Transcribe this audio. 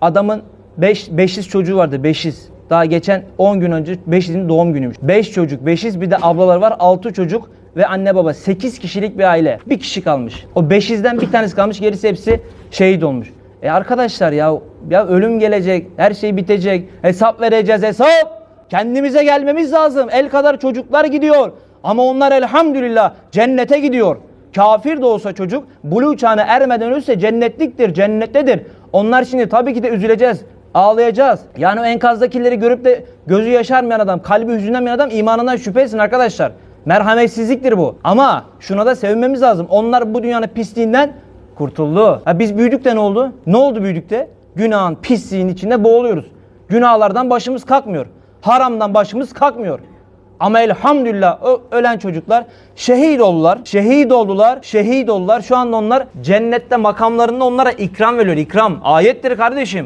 Adamın 5 500 çocuğu vardı 500. Daha geçen 10 gün önce 500'in doğum günüymüş. 5 çocuk 500 bir de ablalar var 6 çocuk ve anne baba 8 kişilik bir aile. Bir kişi kalmış. O 500'den bir tanesi kalmış gerisi hepsi şehit olmuş. E arkadaşlar ya ya ölüm gelecek, her şey bitecek, hesap vereceğiz hesap. Kendimize gelmemiz lazım. El kadar çocuklar gidiyor. Ama onlar elhamdülillah cennete gidiyor. Kafir de olsa çocuk buluğ çağına ermeden ölürse cennetliktir, cennettedir. Onlar şimdi tabii ki de üzüleceğiz, ağlayacağız. Yani o enkazdakileri görüp de gözü yaşarmayan adam, kalbi hüzünlenmeyen adam imanından şüphe etsin arkadaşlar. Merhametsizliktir bu. Ama şuna da sevinmemiz lazım. Onlar bu dünyanın pisliğinden kurtuldu. Ha biz büyüdük de ne oldu? Ne oldu büyüdük de? Günahın, pisliğin içinde boğuluyoruz. Günahlardan başımız kalkmıyor. Haramdan başımız kalkmıyor. Ama elhamdülillah ölen çocuklar şehit oldular. Şehit oldular. Şehit oldular. Şu anda onlar cennette makamlarında onlara ikram veriyor. İkram. Ayettir kardeşim.